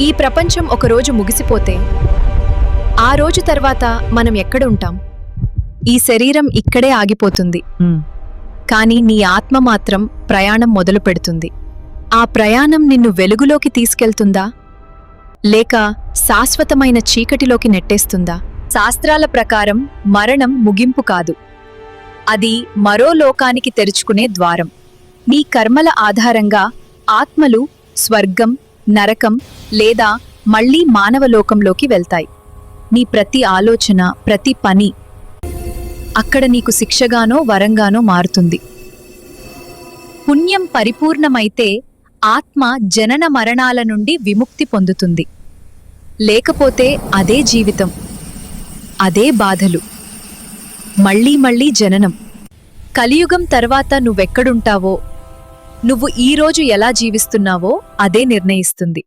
ఈ ప్రపంచం ఒకరోజు ముగిసిపోతే ఆ రోజు తర్వాత మనం ఎక్కడ ఉంటాం ఈ శరీరం ఇక్కడే ఆగిపోతుంది. కానీ నీ ఆత్మ మాత్రం ప్రయాణం మొదలు పెడుతుంది. ఆ ప్రయాణం నిన్ను వెలుగులోకి తీసుకెళ్తుందా? లేక శాశ్వతమైన చీకటిలోకి నెట్టేస్తుందా? శాస్త్రాల ప్రకారం మరణం ముగింపు కాదు. అది మరో లోకానికి తెరుచుకునే ద్వారం. నీ కర్మల ఆధారంగా ఆత్మలు స్వర్గం నరకం లేదా మళ్ళీ మానవలోకంలోకి వెళ్తాయి. నీ ప్రతి ఆలోచన ప్రతి పని అక్కడ నీకు శిక్షగానో వరంగానో మారుతుంది. పుణ్యం పరిపూర్ణమైతే ఆత్మ జనన మరణాల నుండి విముక్తి పొందుతుంది. లేకపోతే అదే జీవితం అదే బాధలు మళ్ళీ మళ్ళీ జననం. కలియుగం తర్వాత నువ్వెక్కడుంటావో నువ్వు ఈరోజు ఎలా జీవిస్తున్నావో అదే నిర్ణయిస్తుంది.